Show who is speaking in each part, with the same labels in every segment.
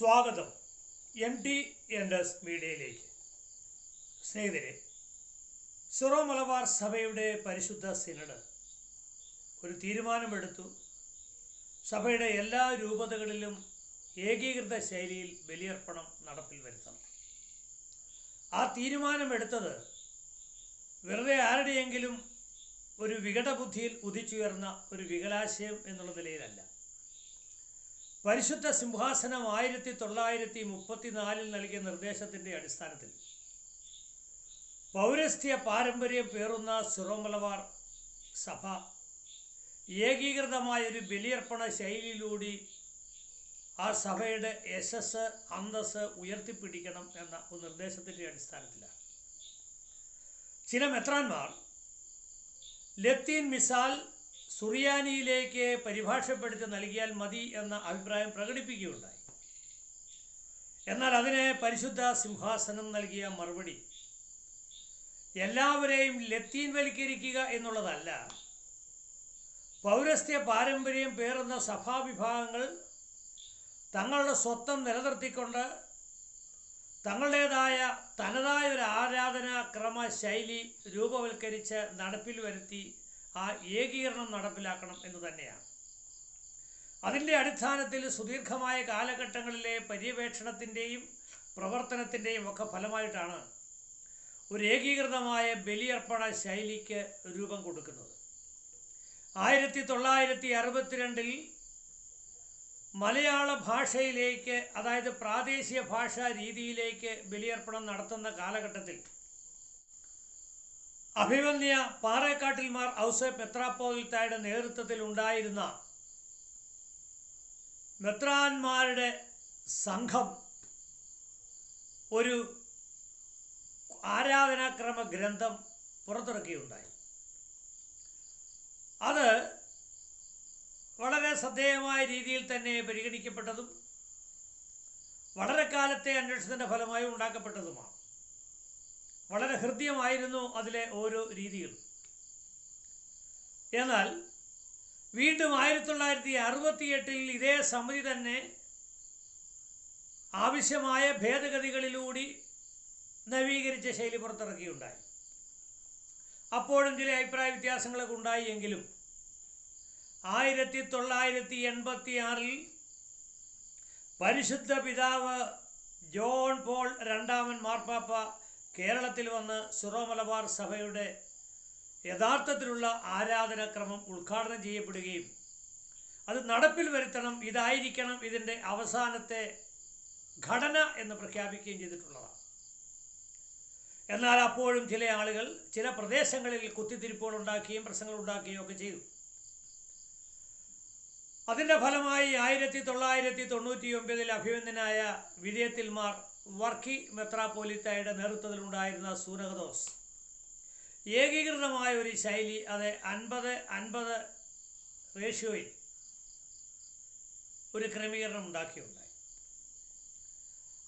Speaker 1: സ്വാഗതം M T ends മീഡിയയിലേക്ക്. സ്നേഹിതരെ സിറോ മലബാർ സഭയുടെ പരിശുദ്ധ സിനഡ് ഒരു തീരുമാനമെടുത്തു. സഭയുടെ എല്ലാ രൂപതകളിലും ഏകീകൃത ശൈലിയിൽ ബലിയർപ്പണം നടപ്പിൽ വരുത്തണം. ആ തീരുമാനമെടുത്തത് വെറുതെ ആരുടെയെങ്കിലും ഒരു വികടബുദ്ധിയിൽ ഉദിച്ചുയർന്ന ഒരു വികലാശയം എന്നുള്ള നിലയിലല്ല. പരിശുദ്ധ സിംഹാസനം ആയിരത്തി തൊള്ളായിരത്തി മുപ്പത്തിനാലിൽ നൽകിയ നിർദ്ദേശത്തിന്റെ അടിസ്ഥാനത്തിൽ പൗരസ്ത്യ പാരമ്പര്യം പേറുന്ന സിറോമലബാർ സഭ ഏകീകൃതമായ ഒരു ബലിയർപ്പണ ശൈലിയിലൂടെ ആ സഭയുടെ യശസ് അന്തസ് ഉയർത്തിപ്പിടിക്കണം എന്ന നിർദ്ദേശത്തിന്റെ അടിസ്ഥാനത്തിലാണ്. ചില മെത്രാന്മാർ ലത്തീൻ മിസാൽ സുറിയാനിയിലേക്ക് പരിഭാഷപ്പെടുത്തി നൽകിയാൽ മതി എന്ന അഭിപ്രായം പ്രകടിപ്പിക്കുകയുണ്ടായി. എന്നാൽ അതിന് പരിശുദ്ധ സിംഹാസനം നൽകിയ മറുപടി എല്ലാവരെയും ലത്തീൻവൽക്കരിക്കുക എന്നുള്ളതല്ല പൗരസ്ത്യ പാരമ്പര്യം പേറുന്ന സഭാവിഭാഗങ്ങൾ തങ്ങളുടെ സ്വത്വം നിലനിർത്തിക്കൊണ്ട് തങ്ങളുടേതായ തനതായ ഒരു ആരാധനാ ക്രമ ശൈലി രൂപവൽക്കരിച്ച് നടപ്പിൽ വരുത്തി ആ ഏകീകരണം നടപ്പിലാക്കണം എന്ന് തന്നെയാണ്. അതിന്റെ അടിസ്ഥാനത്തിൽ സുദീർഘമായ കാലഘട്ടങ്ങളിലെ പര്യവേക്ഷണത്തിന്റെയും പ്രവർത്തനത്തിന്റെയും ഒക്കെ ഫലമായിട്ടാണ് ഒരു ഏകീകൃതമായ ബലിയർപ്പണ ശൈലിക്ക് രൂപം കൊടുക്കുന്നത്. ആയിരത്തി തൊള്ളായിരത്തി അറുപത്തിരണ്ടിൽ മലയാള ഭാഷയിലേക്ക് അതായത് പ്രാദേശിക ഭാഷാ രീതിയിലേക്ക് ബലിയർപ്പണം നടത്തുന്ന കാലഘട്ടത്തിൽ അഭിമന്യ പാറേക്കാട്ടിൽമാർ ഔസേ പെത്രാപ്പോലിത്തായുടെ നേതൃത്വത്തിൽ ഉണ്ടായിരുന്ന മെത്രാന്മാരുടെ സംഘം ഒരു ആരാധനാക്രമ ഗ്രന്ഥം പുറത്തിറക്കുകയുണ്ടായി അത് വളരെ ശ്രദ്ധേയമായ രീതിയിൽ തന്നെ പരിഗണിക്കപ്പെട്ടതും വളരെ കാലത്തെ അന്വേഷണത്തിന്റെ ഫലമായി ഉണ്ടാക്കപ്പെട്ടതുമാണ്. വളരെ ഹൃദ്യമായിരുന്നു അതിലെ ഓരോ രീതികളും. എന്നാൽ വീണ്ടും ആയിരത്തി തൊള്ളായിരത്തി അറുപത്തിയെട്ടിൽ ഇതേ സമിതി തന്നെ ആവശ്യമായ ഭേദഗതികളിലൂടി നവീകരിച്ച ശൈലി പുറത്തിറക്കിയുണ്ടായി. അപ്പോഴും ചില അഭിപ്രായ വ്യത്യാസങ്ങളൊക്കെ ഉണ്ടായി എങ്കിലും ആയിരത്തി തൊള്ളായിരത്തി എൺപത്തി ആറിൽ പരിശുദ്ധ പിതാവ് ജോൺ പോൾ രണ്ടാമൻ മാർപ്പാപ്പ കേരളത്തിൽ വന്ന് സിറോ മലബാർ സഭയുടെ യഥാർത്ഥത്തിലുള്ള ആരാധനാക്രമം ഉദ്ഘാടനം ചെയ്യപ്പെടുകയും അത് നടപ്പിൽ വരുത്തണം ഇതായിരിക്കണം ഇതിന്റെ അവസാനത്തെ ഘടന എന്ന് പ്രഖ്യാപിക്കുകയും ചെയ്തിട്ടുള്ളതാണ്. എന്നാൽ അപ്പോഴും ചില ആളുകൾ ചില പ്രദേശങ്ങളിൽ കുത്തിത്തിരിപ്പുകൾ ഉണ്ടാക്കുകയും പ്രശ്നങ്ങൾ ഉണ്ടാക്കുകയും ഒക്കെ ചെയ്തു. അതിന്റെ ഫലമായി ആയിരത്തി തൊള്ളായിരത്തി തൊണ്ണൂറ്റി ഒമ്പതിൽ അഭിമന്യനായ വിജയത്തിൽമാർ വർക്കി മെത്രാപ്പോലിത്തയുടെ നേതൃത്വത്തിലുണ്ടായിരുന്ന സൂനകദോസ്. ഏകീകൃതമായ ഒരു ശൈലി അത് അൻപത് അൻപത് റേഷ്യോയിൽ ഒരു ക്രമീകരണം ഉണ്ടാക്കിയുണ്ടായി.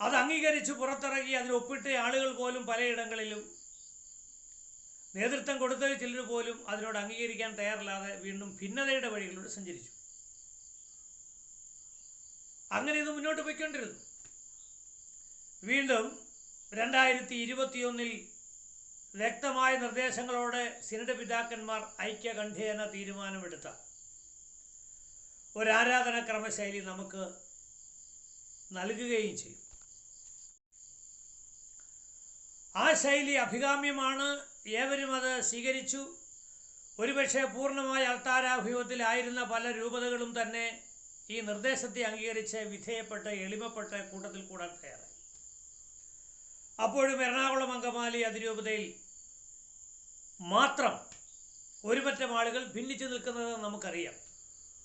Speaker 1: അത് അംഗീകരിച്ച് പുറത്തിറങ്ങി അതിൽ ഒപ്പിട്ട ആളുകൾ പോലും പലയിടങ്ങളിലും നേതൃത്വം കൊടുത്ത ചിലർ പോലും അതിനോട് അംഗീകരിക്കാൻ തയ്യാറില്ലാതെ വീണ്ടും ഭിന്നതയുടെ വഴികളിലൂടെ സഞ്ചരിച്ചു. അങ്ങനെ ഇത് മുന്നോട്ട് പോയിക്കൊണ്ടിരുന്നു. വീണ്ടും രണ്ടായിരത്തി ഇരുപത്തിയൊന്നിൽ വ്യക്തമായ നിർദ്ദേശങ്ങളോടെ സിനഡ് പിതാക്കന്മാർ ഐക്യകണ്ഠേന തീരുമാനമെടുത്ത ഒരാരാധന ക്രമശൈലി നമുക്ക് നൽകുകയും ചെയ്തു ആ ശൈലി അഭികാമ്യമാണ്. ഏവരും അത് സ്വീകരിച്ചു. ഒരുപക്ഷെ പൂർണമായ അൾത്താരാഭിമുഖത്തിലായിരുന്ന പല രൂപതകളും തന്നെ ഈ നിർദ്ദേശത്തെ അംഗീകരിച്ച് വിധേയപ്പെട്ട് എളിമപ്പെട്ട് കൂട്ടത്തിൽ കൂടാൻ തയ്യാറായി. അപ്പോഴും എറണാകുളം അങ്കമാലി അതിരൂപതയിൽ മാത്രം ഒരുപറ്റം ആളുകൾ ഭിന്നിച്ചു നിൽക്കുന്നത് നമുക്കറിയാം.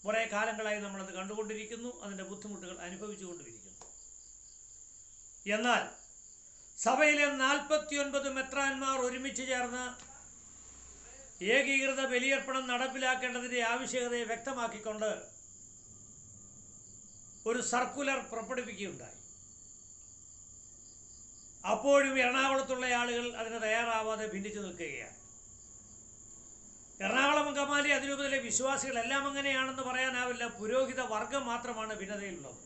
Speaker 1: കുറേ കാലങ്ങളായി നമ്മളത് കണ്ടുകൊണ്ടിരിക്കുന്നു അതിന്റെ ബുദ്ധിമുട്ടുകൾ അനുഭവിച്ചുകൊണ്ടിരിക്കുന്നു. എന്നാൽ സഭയിലെ നാൽപ്പത്തിയൊൻപത് മെത്രാന്മാർ ഒരുമിച്ച് ചേർന്ന് ഏകീകൃത ബലിയർപ്പണം നടപ്പിലാക്കേണ്ടതിന്റെ ആവശ്യകതയെ വ്യക്തമാക്കിക്കൊണ്ട് ഒരു സർക്കുലർ പുറപ്പെടുവിക്കുകയുണ്ടായി അപ്പോഴും എറണാകുളത്തുള്ള ആളുകൾ അതിന് തയ്യാറാവാതെ ഭിന്നിച്ചു നിൽക്കുകയാണ്. എറണാകുളം കമാലി അതിരൂപതയിലെ വിശ്വാസികളെല്ലാം അങ്ങനെയാണെന്ന് പറയാനാവില്ല. പുരോഹിത വർഗം മാത്രമാണ് ഭിന്നതയിലുള്ളത്.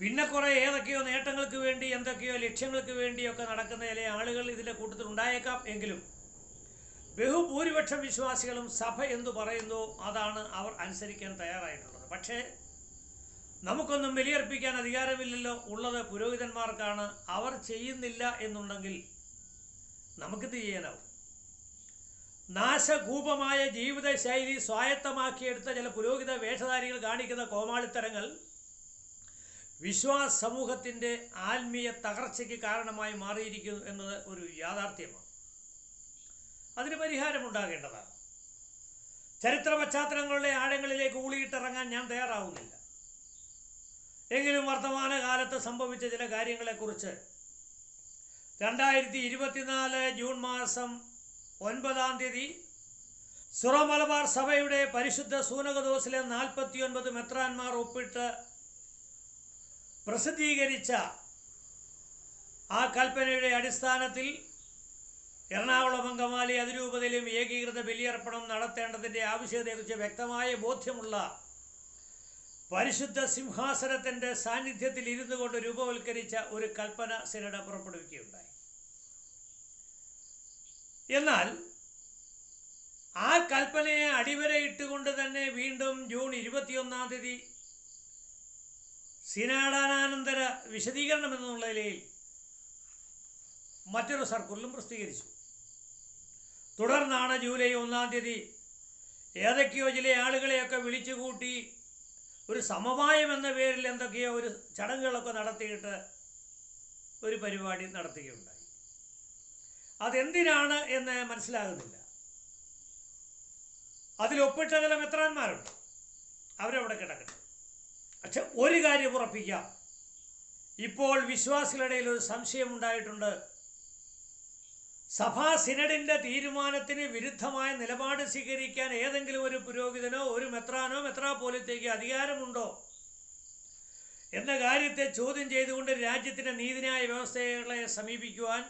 Speaker 1: പിന്നെ കുറേ ഏതൊക്കെയോ നേട്ടങ്ങൾക്ക് വേണ്ടി എന്തൊക്കെയോ ലക്ഷ്യങ്ങൾക്ക് വേണ്ടിയൊക്കെ നടക്കുന്ന ചില ആളുകൾ ഇതിന്റെ കൂട്ടത്തിൽ ഉണ്ടായേക്കാം എങ്കിലും ബഹുഭൂരിപക്ഷം വിശ്വാസികളും സഭ എന്തു പറയുന്നു അതാണ് അവർ അനുസരിക്കാൻ തയ്യാറായിട്ടുള്ളത്. പക്ഷേ നമുക്കൊന്നും ബലിയർപ്പിക്കാൻ അധികാരമില്ലല്ലോ. ഉള്ളത് പുരോഹിതന്മാർക്കാണ്. അവർ ചെയ്യുന്നില്ല എന്നുണ്ടെങ്കിൽ നമുക്കിത് ചെയ്യാനാവും? നാശകൂപമായ ജീവിതശൈലി സ്വായത്തമാക്കിയെടുത്ത ചില പുരോഹിത വേഷധാരികൾ കാണിക്കുന്ന കോമാളിത്തരങ്ങൾ വിശ്വാസ സമൂഹത്തിന്റെ ആത്മീയ തകർച്ചയ്ക്ക് കാരണമായി മാറിയിരിക്കുന്നു എന്നത് ഒരു യാഥാർത്ഥ്യമാണ്. അതിന് പരിഹാരമുണ്ടാകേണ്ടതാണ്. ചരിത്ര പശ്ചാത്തലങ്ങളുടെ ആഴങ്ങളിലേക്ക് ഊളിയിട്ടിറങ്ങാൻ ഞാൻ തയ്യാറാവുന്നില്ല. എങ്കിലും വർത്തമാനകാലത്ത് സംഭവിച്ച ചില കാര്യങ്ങളെക്കുറിച്ച് രണ്ടായിരത്തി ഇരുപത്തിനാല് ജൂൺ മാസം ഒൻപതാം തീയതി സുറ മലബാർ സഭയുടെ പരിശുദ്ധ സൂനകദോസിലെ നാൽപ്പത്തിയൊൻപത് മെത്രാന്മാർ ഒപ്പിട്ട് പ്രസിദ്ധീകരിച്ച ആ കൽപ്പനയുടെ അടിസ്ഥാനത്തിൽ എറണാകുളം അങ്കമാലി അതിരൂപതയിലും ഏകീകൃത ബലിയർപ്പണം നടത്തേണ്ടതിന്റെ ആവശ്യകതയെക്കുറിച്ച് വ്യക്തമായ ബോധ്യമുള്ള പരിശുദ്ധ സിംഹാസനത്തിന്റെ സാന്നിധ്യത്തിൽ ഇരുന്നു കൊണ്ട് രൂപവൽക്കരിച്ച ഒരു കൽപ്പന സിനഡ പുറപ്പെടുവിക്കുകയുണ്ടായി. എന്നാൽ ആ കൽപ്പനയെ അടിവരയിട്ടുകൊണ്ട് തന്നെ വീണ്ടും ജൂൺ ഇരുപത്തിയൊന്നാം തീയതി സിനാടാനാനന്തര വിശദീകരണം എന്നുള്ള നിലയിൽ മറ്റൊരു സർക്കുലറും പ്രസിദ്ധീകരിച്ചു. തുടർന്നാണ് ജൂലൈ ഒന്നാം തീയതി ഏതൊക്കെയോ ചില ആളുകളെയൊക്കെ വിളിച്ചുകൂട്ടി ഒരു സമവായം എന്ന പേരിൽ എന്തൊക്കെയോ ഒരു ചടങ്ങുകളൊക്കെ നടത്തിയിട്ട് ഒരു പരിപാടി നടത്തുകയുണ്ടായി. അതെന്തിനാണ് എന്ന് മനസ്സിലാകുന്നില്ല. അതിലൊപ്പിട്ട ചില മെത്രാന്മാരുണ്ട്. അവരവിടെ കിടക്കട്ടെ. പക്ഷെ ഒരു കാര്യം ഉറപ്പിക്കാം. ഇപ്പോൾ വിശ്വാസികളുടെ ഒരു സംശയം ഉണ്ടായിട്ടുണ്ട്. സഭാ സിനഡിന്റെ തീരുമാനത്തിന് വിരുദ്ധമായ നിലപാട് സ്വീകരിക്കാൻ ഏതെങ്കിലും ഒരു പുരോഹിതനോ ഒരു മെത്രാനോ മെത്രാപോലിത്തേക്ക് അധികാരമുണ്ടോ? എന്ന കാര്യത്തെ ചോദ്യം ചെയ്തുകൊണ്ട് രാജ്യത്തിന്റെ നീതിന്യായ വ്യവസ്ഥകളെ സമീപിക്കുവാൻ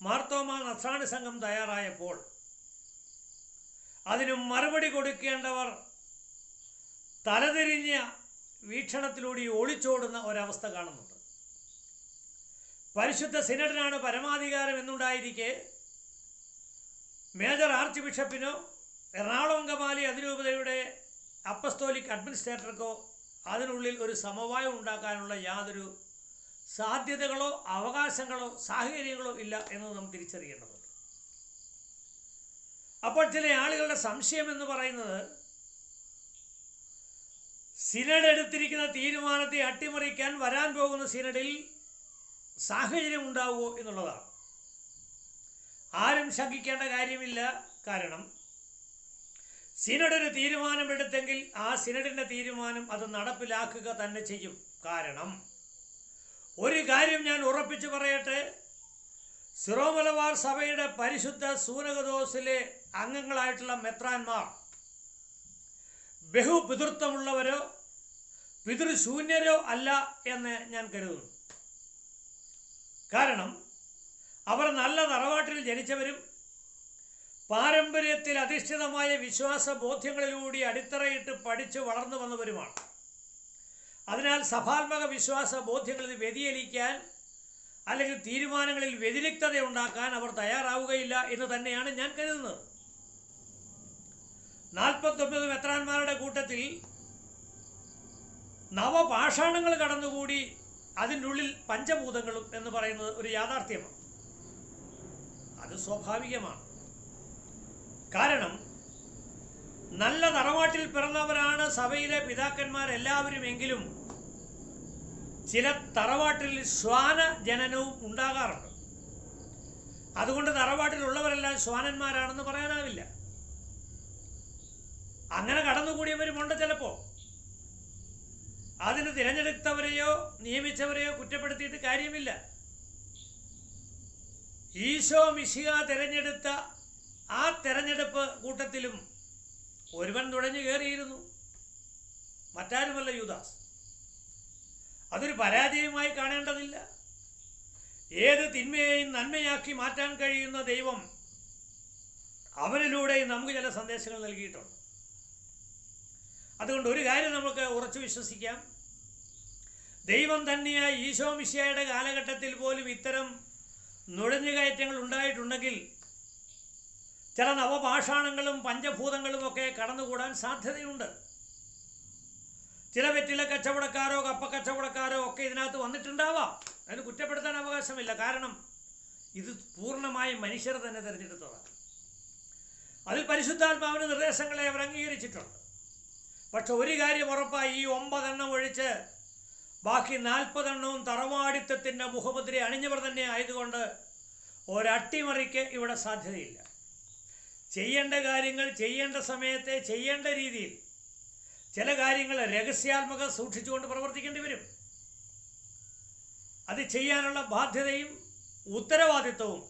Speaker 1: മാർത്തോമ നസ്രാണി സംഘം തയ്യാറായപ്പോൾ അതിന് മറുപടി കൊടുക്കേണ്ടവർ തലതിരിഞ്ഞ വീക്ഷണത്തിലൂടെ ഒളിച്ചോടുന്ന ഒരവസ്ഥ കാണുന്നുണ്ട് പരിശുദ്ധ സിനഡിനാണ് പരമാധികാരം എന്നുണ്ടായിരിക്കെ മേജർ ആർച്ച് ബിഷപ്പിനോ എറണാകുളം കമാലി അതിരൂപതയുടെ അപ്പസ്തോലിക് അഡ്മിനിസ്ട്രേറ്റർക്കോ അതിനുള്ളിൽ ഒരു സമവായം ഉണ്ടാക്കാനുള്ള യാതൊരു സാധ്യതകളോ അവകാശങ്ങളോ സാഹചര്യങ്ങളോ ഇല്ല എന്ന് നാം തിരിച്ചറിയേണ്ടതുണ്ട്. അപ്പോൾ ചില ആളുകളുടെ സംശയം എന്ന് പറയുന്നത് സിനഡ് എടുത്തിരിക്കുന്ന തീരുമാനത്തെ അട്ടിമറിക്കാൻ വരാൻ പോകുന്ന സിനഡിൽ സാഹചര്യം ഉണ്ടാവുമോ എന്നുള്ളതാണ്. ആരും ശങ്കിക്കേണ്ട കാര്യമില്ല. കാരണം സിനഡ് ഒരു തീരുമാനമെടുത്തെങ്കിൽ ആ സിനഡിന്റെ തീരുമാനം അത് നടപ്പിലാക്കുക തന്നെ ചെയ്യും. കാരണം ഒരു കാര്യം ഞാൻ ഉറപ്പിച്ചു പറയട്ടെ. സിറോമലബാർ സഭയുടെ പരിശുദ്ധ സൂനകദോസിലെ അംഗങ്ങളായിട്ടുള്ള മെത്രാന്മാർ ബഹുപിതൃത്വമുള്ളവരോ പിതൃശൂന്യരോ അല്ല എന്ന് ഞാൻ കരുതുന്നു. കാരണം അവർ നല്ല തറവാട്ടിൽ ജനിച്ചവരും പാരമ്പര്യത്തിൽ അധിഷ്ഠിതമായ വിശ്വാസ ബോധ്യങ്ങളിലൂടെ അടിത്തറയിട്ട് പഠിച്ചു വളർന്നു വന്നവരുമാണ്. അതിനാൽ സഭാത്മക വിശ്വാസ ബോധ്യങ്ങളിൽ വ്യതിചലിക്കാൻ അല്ലെങ്കിൽ തീരുമാനങ്ങളിൽ വ്യതിരിക്തത ഉണ്ടാക്കാൻ അവർ തയ്യാറാവുകയില്ല എന്ന് തന്നെയാണ് ഞാൻ കരുതുന്നത്. നാൽപ്പത്തൊമ്പത് മെത്രാന്മാരുടെ കൂട്ടത്തിൽ നവപാഷാണങ്ങൾ കടന്നുകൂടി അതിന്റെ ഉള്ളിൽ പഞ്ചഭൂതങ്ങളും എന്ന് പറയുന്നത് ഒരു യാഥാർത്ഥ്യമാണ്. അത് സ്വാഭാവികമാണ്. കാരണം നല്ല തറവാട്ടിൽ പിറന്നവരാണ് സഭയിലെ പിതാക്കന്മാരെല്ലാവരും എങ്കിലും ചില തറവാട്ടിൽ ശ്വാന ജനനവും ഉണ്ടാകാറുണ്ട്. അതുകൊണ്ട് തറവാട്ടിലുള്ളവരെല്ലാം ശ്വാനന്മാരാണെന്ന് പറയാനാവില്ല. അങ്ങനെ കടന്നുകൂടിയവരുമുണ്ട് ചിലപ്പോൾ. അതിന് തിരഞ്ഞെടുത്തവരെയോ നിയമിച്ചവരെയോ കുറ്റപ്പെടുത്തിയിട്ട് കാര്യമില്ല. ഈശോ മിശിക തിരഞ്ഞെടുത്ത ആ തെരഞ്ഞെടുപ്പ് കൂട്ടത്തിലും ഒരുവൻ നുഴഞ്ഞു കയറിയിരുന്നു. മറ്റാരുമല്ല യുദാസ്. അതൊരു പരാജയമായി കാണേണ്ടതില്ല. ഏത് തിന്മയെയും നന്മയാക്കി മാറ്റാൻ കഴിയുന്ന ദൈവം അവരിലൂടെയും നമുക്ക് ചില സന്ദേശങ്ങൾ നൽകിയിട്ടുണ്ട്. അതുകൊണ്ട് ഒരു കാര്യം നമുക്ക് ഉറച്ചു വിശ്വസിക്കാം. ദൈവം തന്നെയായ ഈശോ മിശിയായുടെ കാലഘട്ടത്തിൽ പോലും ഇത്തരം നുഴഞ്ഞുകയറ്റങ്ങൾ ഉണ്ടായിട്ടുണ്ടെങ്കിൽ ചില നവപാഷാണങ്ങളും പഞ്ചഭൂതങ്ങളും ഒക്കെ കടന്നുകൂടാൻ സാധ്യതയുണ്ട്. ചില വെറ്റില കച്ചവടക്കാരോ കപ്പ കച്ചവടക്കാരോ ഒക്കെ ഇതിനകത്ത് വന്നിട്ടുണ്ടാവാം. അതിന് കുറ്റപ്പെടുത്താൻ അവകാശമില്ല. കാരണം ഇത് പൂർണമായും മനുഷ്യർ തന്നെ തിരഞ്ഞെടുത്തതാണ്. അതിൽ പരിശുദ്ധാത്മാവിന് നിർദ്ദേശങ്ങളെ അവർ അംഗീകരിച്ചിട്ടുണ്ട്. പക്ഷെ ഒരു കാര്യം ഉറപ്പായി ഈ ഒമ്പതെണ്ണം ഒഴിച്ച് ബാക്കി നാൽപ്പതെണ്ണവും തറവാടിത്തത്തിന്റെ മുഖമുദ്ര അണിഞ്ഞവർ തന്നെ ആയതുകൊണ്ട് ഒരട്ടിമറിക്ക് ഇവിടെ സാധ്യതയില്ല. ചെയ്യേണ്ട കാര്യങ്ങൾ ചെയ്യേണ്ട സമയത്തെ ചെയ്യേണ്ട രീതിയിൽ ചില കാര്യങ്ങൾ രഹസ്യാത്മക സൂക്ഷിച്ചുകൊണ്ട് പ്രവർത്തിക്കേണ്ടി വരും. അത് ചെയ്യാനുള്ള ബാധ്യതയും ഉത്തരവാദിത്വവും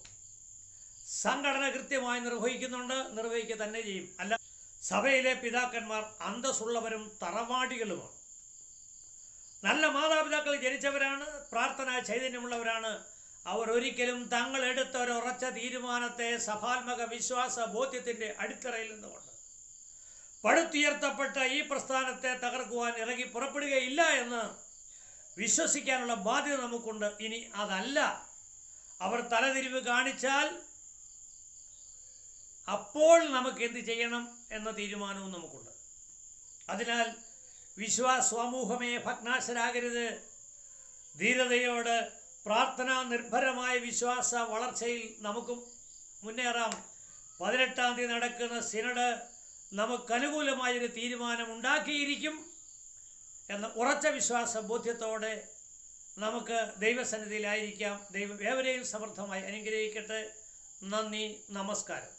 Speaker 1: സംഘടന കൃത്യമായി നിർവഹിക്കുന്നുണ്ട് നിർവഹിക്കുക തന്നെ ചെയ്യും. അല്ല സഭയിലെ പിതാക്കന്മാർ അന്തസ്സുള്ളവരും തറവാടികളുമാണ്. നല്ല മാതാപിതാക്കൾ ജനിച്ചവരാണ് പ്രാർത്ഥന ചൈതന്യമുള്ളവരാണ്. അവർ ഒരിക്കലും തങ്ങൾ എടുത്ത ഒരു ഉറച്ച തീരുമാനത്തെ സഭാത്മക വിശ്വാസ ബോധ്യത്തിന്റെ അടിത്തറയിൽ നിന്നുകൊണ്ട് പടുത്തുയർത്തപ്പെട്ട ഈ പ്രസ്ഥാനത്തെ തകർക്കുവാൻ ഇറങ്ങി പുറപ്പെടുകയില്ല എന്ന് വിശ്വസിക്കാനുള്ള ബാധ്യത നമുക്കുണ്ട്. ഇനി അതല്ല. അവർ തലതിരിവ് കാണിച്ചാൽ അപ്പോൾ നമുക്ക് എന്ത് ചെയ്യണം എന്ന തീരുമാനവും നമുക്കുണ്ട്. അതിനാൽ വിശ്വാസമൂഹമേ ഭഗ്നാശരാകരുത്. ധീരതയോട് പ്രാർത്ഥനാ നിർഭരമായ വിശ്വാസ വളർച്ചയിൽ നമുക്കും മുന്നേറാം. പതിനെട്ടാം തീയതി നടക്കുന്ന സിനഡ് നമുക്കനുകൂലമായൊരു തീരുമാനം ഉണ്ടാക്കിയിരിക്കും എന്ന ഉറച്ച വിശ്വാസ ബോധ്യത്തോടെ നമുക്ക് ദൈവസന്നിധിയിലായിരിക്കാം. ദൈവം ഏവരെയും സമർത്ഥമായി അനുഗ്രഹിക്കട്ടെ. നന്ദി നമസ്കാരം.